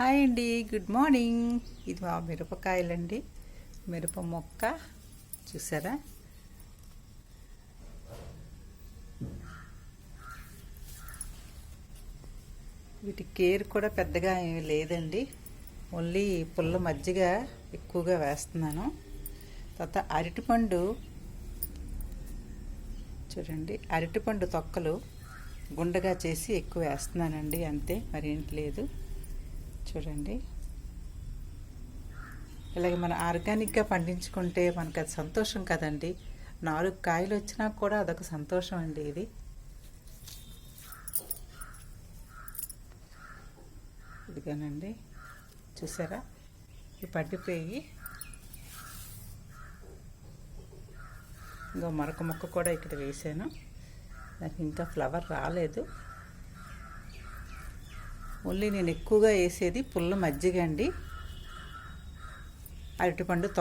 Hi అండి good morning. ఇది మా మిరపకాయలండి. మిరప మొక్క చూసారా? వీటి కేర్ కూడా పెద్దగా ఏమి లేదండి. ఓన్లీ పుల్ల మజ్జిగ ఎక్కువగా వేస్తున్నాను. తర్వాత అరటిపండు చూడండి అరటిపండు తొక్కలు గుండగా చేసి ఎక్కువ వేస్తున్నానండి అంతే. మరేంటి లేదు. చూడండి. ఇలాగే మనం ఆర్గానిక్గా పండించుకుంటే మనకు అది సంతోషం కదండి. నాలుగు కాయలు వచ్చినా కూడా అదొక సంతోషం అండి ఇది. ఇదిగానండి. చూసారా? ఈ పడిపోయి ఇంకా మరొక మొక్క కూడా ఇక్కడ వేసాను నాకు ఇంకా ఫ్లవర్ రాలేదు. ఓన్లీ నేను ఎక్కువగా వేసేది పుల్ల మజ్జిగ అండి. అరటిపండు తొక్క